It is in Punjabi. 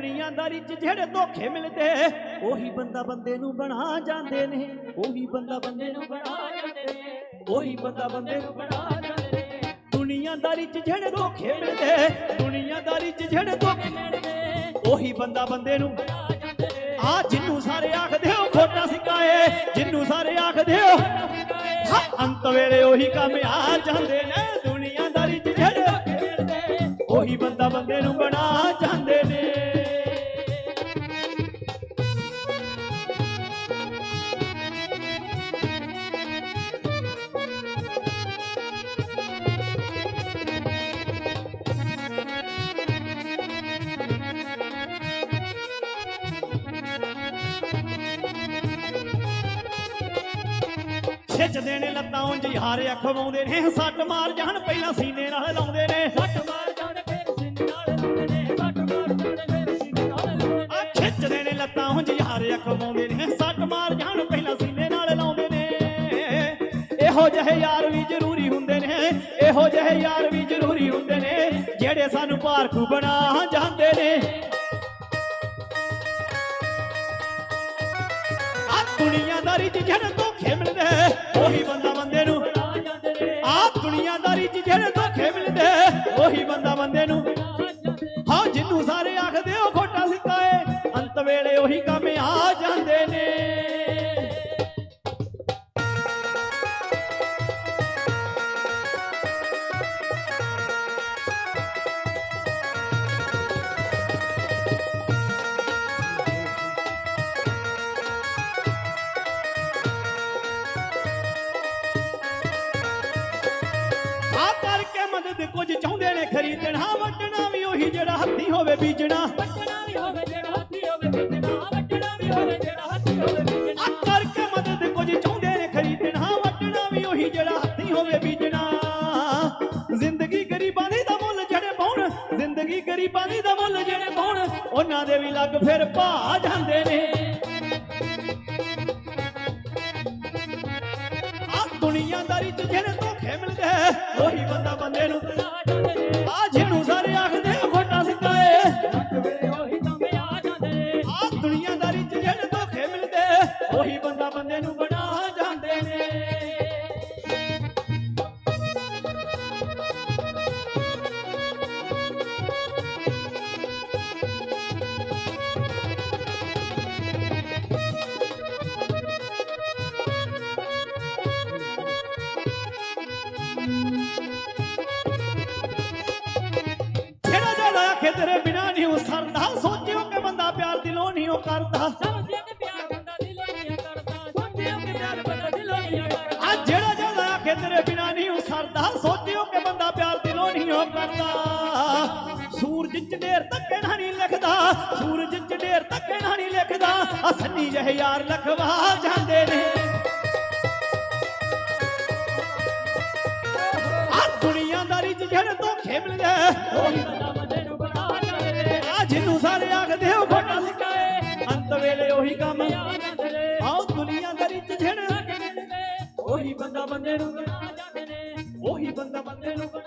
ਦੁਨੀਆਦਾਰੀ 'ਚ ਜਿਹੜੇ ਧੋਖੇ ਮਿਲਦੇ ਉਹੀ ਬੰਦਾ ਬੰਦੇ ਨੂੰ ਬਣਾ ਜਾਂਦੇ ਨੇ। ਉਹੀ ਬੰਦਾ ਬੰਦੇ ਨੂੰ ਬਣਾ ਜਾਂਦੇ ਨੇ। ਉਹੀ ਬੰਦਾ ਬੰਦੇ ਨੂੰ ਬਣਾ ਜਾਂਦੇ ਨੇ। ਦੁਨੀਆਦਾਰੀ 'ਚ ਜਿਹੜੇ ਧੋਖੇ ਮਿਲਦੇ ਦੁਨੀਆਦਾਰੀ 'ਚ ਜਿਹੜੇ ਧੋਖੇ ਮਿਲਦੇ ਉਹੀ ਬੰਦਾ ਬੰਦੇ ਨੂੰ ਬਣਾ ਜਾਂਦੇ ਨੇ। ਆ ਜਿੰਨੂੰ ਸਾਰੇ ਆਖਦੇ ਹੋ ਖੋਟਾ ਸਿਕਾਏ ਜਿੰਨੂੰ ਸਾਰੇ ਆਖਦੇ ਹੋ ਹਾਂ, ਅੰਤ ਵੇਲੇ ਉਹੀ ਕੰਮ ਆ ਜਾਂਦੇ ਨੇ। ਦੁਨੀਆਦਾਰੀ 'ਚ ਜਿਹੜੇ ਧੋਖੇ ਮਿਲਦੇ ਉਹੀ ਬੰਦਾ ਬੰਦੇ ਨੂੰ ਬਣਾ ਖਿੱਚਦੇ ਨੇ ਲੱਤਾਂ ਉਂਝ ਯਾਰ ਅਖਵਾਉਂਦੇ ਨੇ। ਸੱਟ ਮਾਰ ਜਾਣ, ਪਹਿਲਾਂ ਸੀਨੇ ਨਾਲ ਲਾਉਂਦੇ ਨੇ। ਸੱਟ ਮਾਰ ਜਾਣ, ਫੇਰ ਸਿੰਨ ਨਾਲ ਲਾਉਂਦੇ ਨੇ। ਸੱਟ ਮਾਰ ਜਾਣ, ਫੇਰ ਸਿੰਨ ਨਾਲ ਲਾਉਂਦੇ ਆ ਖਿੱਚਦੇ ਨੇ ਲੱਤਾਂ ਉਂਝ ਯਾਰ ਅਖਵਾਉਂਦੇ ਨੇ। ਸੱਟ ਮਾਰ ਜਾਣ, ਪਹਿਲਾਂ ਸੀਨੇ ਨਾਲ ਲਾਉਂਦੇ ਨੇ। ਇਹੋ ਜਿਹੇ ਯਾਰ ਵੀ ਜ਼ਰੂਰੀ ਹੁੰਦੇ ਨੇ। ਇਹੋ ਜਿਹੇ ਯਾਰ ਵੀ ਜ਼ਰੂਰੀ ਹੁੰਦੇ ਨੇ, ਜਿਹੜੇ ਸਾਨੂੰ ਪਾਰਖੂ ਬਣਾ ਜਾਂਦੇ ਨੇ। ਆ ਦੁਨੀਆਦਾਰੀ 'ਚ ਜਿਹੜੇ ਧੋਖੇ ਮਿਲਦੇ ਉਹੀ ਬੰਦਾ ਬੰਦੇ ਨੂੰ। ਆਪ ਜਾਂਦੇ ਨੇ ਆ ਦੁਨੀਆਦਾਰੀ 'ਚ ਜਿਹੜੇ ਧੋਖੇ ਮਿਲਦੇ ਉਹੀ ਬੰਦਾ ਬੰਦੇ ਨੂੰ। ਬਣਾ ਹਾਂ, ਜਿੰਨੂੰ ਸਾਰੇ ਆਖਦੇ ਉਹ ਖੋਟਾ ਸਿੱਧਾ ਏ। ਅੰਤ ਵੇਲੇ ਉਹੀ ਕੰਮ ਆ ਜਾਂਦੇ ਨੇ। ਕੁਝ ਚਾਹੁੰਦੇ ਨੇ ਖਰੀਦਣਾ। ਵਟਣਾ ਵੀ ਉਹੀ ਜਿਹੜਾ ਹੱਥੀ ਹੋਵੇ ਬੀਜਣਾ। ਵੱਟਣਾ ਵੀ ਹੋਵੇ ਜਿਹੜਾ ਹੱਥੀ ਹੋਵੇ ਬੀਜਣਾ। ਵੱਟਣਾ ਵੀ ਹੋਵੇ ਜਿਹੜਾ ਹੱਥੀ ਹੋਵੇ ਬੀਜਣਾ। ਆ ਕਰਕੇ ਮਦਦ ਕੁਝ ਚਾਹੁੰਦੇ ਨੇ ਖਰੀਦਣਾ। ਵਟਣਾ ਵੀ ਉਹੀ ਜਿਹੜਾ ਹੱਥੀ ਹੋਵੇ ਬੀਜਣਾ। ਜ਼ਿੰਦਗੀ ਗਰੀਬਾਂ ਦੀ ਦਾ ਮੁੱਲ ਜਿਹੜੇ ਪਾਉਣ। ਜ਼ਿੰਦਗੀ ਗਰੀਬਾਂ ਦੀ ਦਾ ਮੁੱਲ ਜਿਹੜੇ ਪਾਉਣ। ਉਹਨਾਂ ਦੇ ਵੀ ਲੱਗ ਫਿਰ ਭਾ ਜਾਂਦੇ ਨੇ। ਆ ਦੁਨੀਆਦਾਰੀ ਚ ਜਿਹੜੇ ਧੋਖੇ ਮਿਲਦੇ ਉਹੀ ਬੰਦਾ ਬੰਦੇ ਨੇ। ਆ ਜਿਹਨੂੰ ਆਖੇ ਤੇਰੇ ਬਿਨਾ ਨਹੀਂ ਉਹ ਸਰਦਾ। ਸੋਚਿਓ ਕਿ ਬੰਦਾ ਪਿਆਰ ਦਿਲੋਂ ਨਹੀਂ ਉਹ ਕਰਦਾ। ਸਮਝਿਆ ਕਿ ਪਿਆਰ ਬੰਦਾ ਦਿਲੋਂ ਨਹੀਂ ਕਰਦਾ। ਸੋਚਿਆ ਕਿ ਪਿਆਰ ਬੰਦਾ ਦਿਲੋਂ ਨਹੀਂ ਕਰਦਾ। ਆ ਜਿਹੜਾ ਜਿਹੜਾ ਆਖੇ ਤੇਰੇ ਬਿਨਾ ਨਹੀਂ ਉਹ ਸਰਦਾ। ਸੋਚਿਓ ਕਿ ਬੰਦਾ ਪਿਆਰ ਦਿਲੋਂ ਨਹੀਂ ਉਹ ਕਰਦਾ। ਸੂਰਜ ਚ ਢੇਰ ਧੱਕੇ ਨਾਲ ਨਹੀਂ ਲਿਖਦਾ। ਸੂਰਜ ਚ ਢੇਰ ਧੱਕੇ ਨਾਲ ਨਹੀਂ ਲਿਖਦਾ। ਆ ਸੰਨੀ ਜਿਹੇ ਯਾਰ ਲਖਵਾ ਜਾਂਦੇ ਨੇ। ਆ ਦੁਨੀਆਦਾਰੀ ਚ ਜਿਹੜੇ ਧੋਖੇ ਮਿਲਦੇ ਉਹੀ ਚ ਜਿਹੜੇ ਸੱਟ ਮਿਲਦੇ